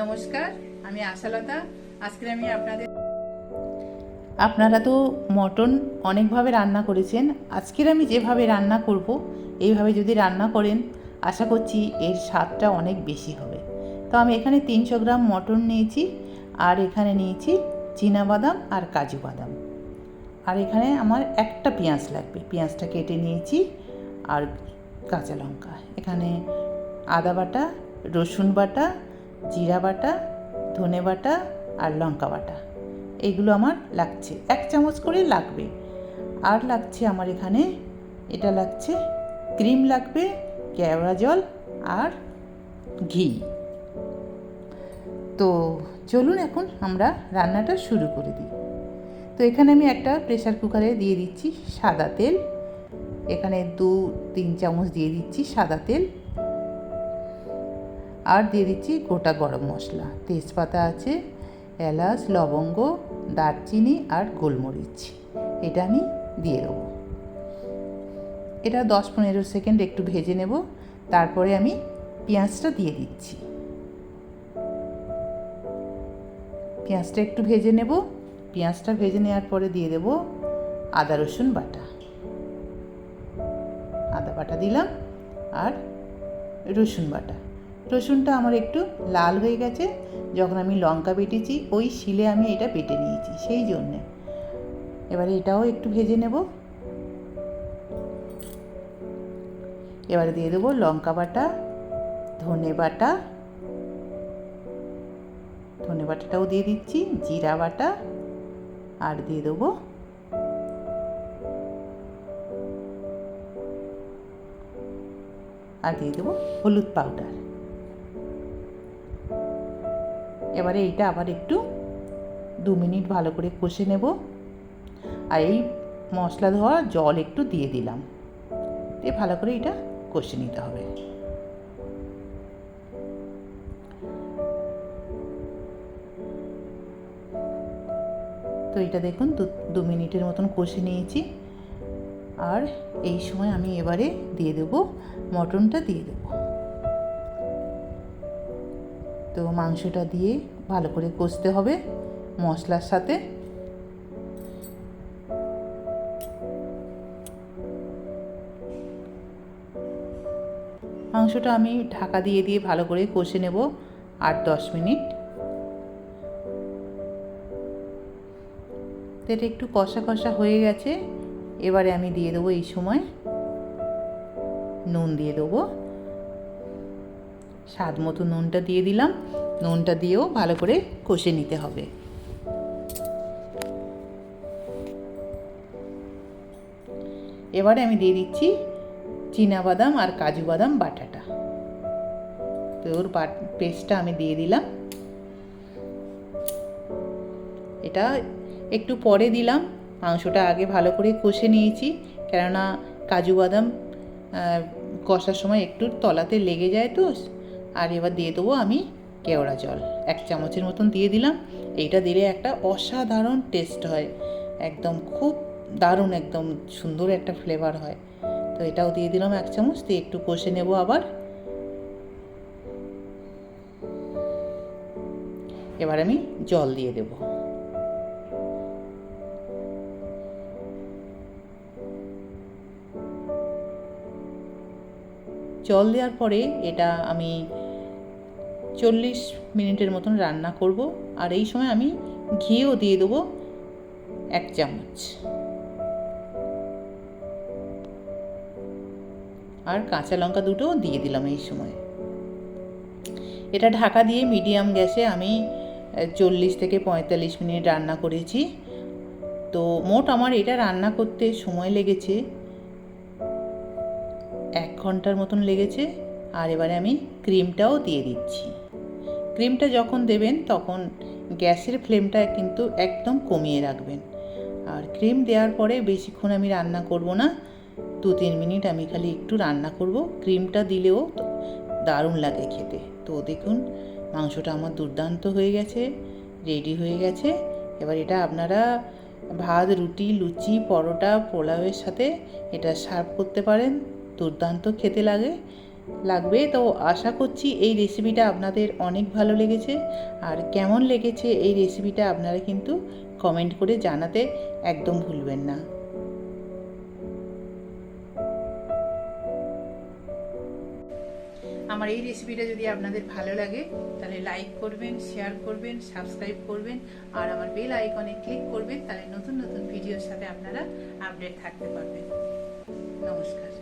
নমস্কার, আমি আশালতা। আজকে আমি আপনাদের আপনারা তো মটন অনেকভাবে রান্না করেছেন। আজকের আমি যেভাবে রান্না করব, এইভাবে যদি রান্না করেন, আশা করছি এর স্বাদটা অনেক বেশি হবে। তো আমি এখানে তিনশো গ্রাম মটন নিয়েছি, আর এখানে নিয়েছি বাদাম আর কাজু বাদাম। আর এখানে আমার একটা পেঁয়াজ লাগবে। পেঁয়াজটা কেটে নিয়েছি, আর কাঁচা লঙ্কা। এখানে আদা বাটা, রসুন বাটা জিরা বাটা, ধনে বাটা আর লঙ্কা বাটা। এগুলো আমার লাগছে। এক চামচ করে লাগবে। আর লাগছে আমার এখানে, এটা লাগছে ক্রিম লাগবে, কেওড়া জল আর ঘি। তো চলুন এখন আমরা রান্নাটা শুরু করে দিই। তো এখানে আমি একটা প্রেশার কুকারে দিয়ে দিচ্ছি সাদা তেল। এখানে দু, তিন চামচ দিয়ে দিচ্ছি সাদা তেল। আর দিয়ে দিচ্ছি গোটা গরম মশলা। তেজপাতা আছে, এলাচ, লবঙ্গ, দারচিনি আর গোলমরিচ। এটা আমি দিয়ে দেবো। এটা দশ পনেরো সেকেন্ড একটু ভেজে নেব। তারপরে আমি পেঁয়াজটা দিয়ে দিচ্ছি। পেঁয়াজটা একটু ভেজে নেব। পেঁয়াজটা ভেজে নেওয়ার পরে দিয়ে দেব আদা, রসুন বাটা। আদা বাটা দিলাম আর রসুন বাটা। রসুনটা আমার একটু লাল হয়ে গেছে। যখন আমি লঙ্কা বেটেছি, ওই শিলে আমি এটা বেটে নিয়েছি, সেই জন্যে। এবারে এটাও একটু ভেজে নেব। এবারে দিয়ে দেবো লঙ্কা বাটা, ধনে বাটা। ধনে বাটাটাও দিয়ে দিচ্ছি, জিরা বাটা। আর দিয়ে দেবো আর দিয়ে দেবো হলুদ পাউডার। এবারে এইটা আবার একটু দু মিনিট ভালো করে কষে নেব। আর এই মশলা ধোয়া জল একটু দিয়ে দিলাম। দিয়ে ভালো করে এটা কষে নিতে হবে। তো এটা দেখুন দু মিনিটের মতন কষে নিয়েছি। আর এই সময় আমি এবারে দিয়ে দেবো, মটনটা দিয়ে দেবো। তো মাংসটা দিয়ে ভালো করে কষতে হবে মশলার সাথে। মাংসটা আমি ঢাকা দিয়ে দিয়ে ভালো করে কষে নেব আট দশ মিনিট। তো এটা একটু কষা কষা হয়ে গেছে। এবারে আমি দিয়ে দেবো এই সময় নুন দিয়ে দেবো। স্বাদ মতো নুনটা দিয়ে দিলাম। নুনটা দিয়েও ভালো করে কষে নিতে হবে। এবারে আমি দিয়ে দিচ্ছি বাদাম আর কাজু বাদাম বাটাটা। তো ওর পেস্টটা আমি দিয়ে দিলাম। এটা একটু পরে দিলাম। মাংসটা আগে ভালো করে কষে নিয়েছি। কেননা কাজু বাদাম কষার সময় একটু তলাতে লেগে যায় তো। আর এবার দিয়ে দেবো আমি কেওড়া জল। এক চামচের মতন দিয়ে দিলাম। এইটা দিলে একটা অসাধারণ টেস্ট হয়। একদম খুব দারুণ, একদম সুন্দর একটা ফ্লেভার হয়। তো এটাও দিয়ে দিলাম এক চামচ। দিয়ে একটু কষে নেব আবার। এবার আমি জল দিয়ে দেব। জল দেওয়ার পরে এটা আমি চল্লিশ মিনিটের মতন রান্না করব। আর এই সময় আমি ঘিও দিয়ে দেবো এক চামচ। আর কাঁচা লঙ্কা দুটোও দিয়ে দিলাম এই সময়। এটা ঢাকা দিয়ে মিডিয়াম গ্যাসে আমি চল্লিশ থেকে পঁয়তাল্লিশ মিনিট রান্না করেছি। তো মোট আমার এটা রান্না করতে সময় লেগেছে, এক ঘণ্টার মতন লেগেছে। আর এবারে আমি ক্রিমটাও দিয়ে দিচ্ছি। ক্রিমটা যখন দেবেন, তখন গ্যাসের ফ্লেমটা কিন্তু একদম কমিয়ে রাখবেন। আর ক্রিম দেওয়ার পরে বেশিক্ষণ আমি রান্না করব না। দু তিন মিনিট আমি খালি একটু রান্না করব। ক্রিমটা দিলেও দারুণ লাগে খেতে। তো দেখুন, মাংসটা আমার দুর্দান্ত হয়ে গেছে রেডি হয়ে গেছে। এবার এটা আপনারা ভাত, রুটি, লুচি, পরোটা, পোলাওয়ের সাথে এটা সার্ভ করতে পারেন। দুর্দান্ত খেতে লাগে। লাগবে? তো আশা করছি এই রেসিপিটা আপনাদের অনেক ভালো লেগেছে। আর কেমন লেগেছে এই রেসিপিটা আপনারা কিন্তু কমেন্ট করে জানাতে একদম ভুলবেন না। আমার এই রেসিপিটা যদি আপনাদের ভালো লাগে, তাহলে লাইক করবেন শেয়ার করবেন সাবস্ক্রাইব করবেন, আর আমার বেল আইকনে ক্লিক করবেন, তাহলে নতুন নতুন ভিডিওর সাথে আপনারা আপডেট থাকতে পারবেন। নমস্কার।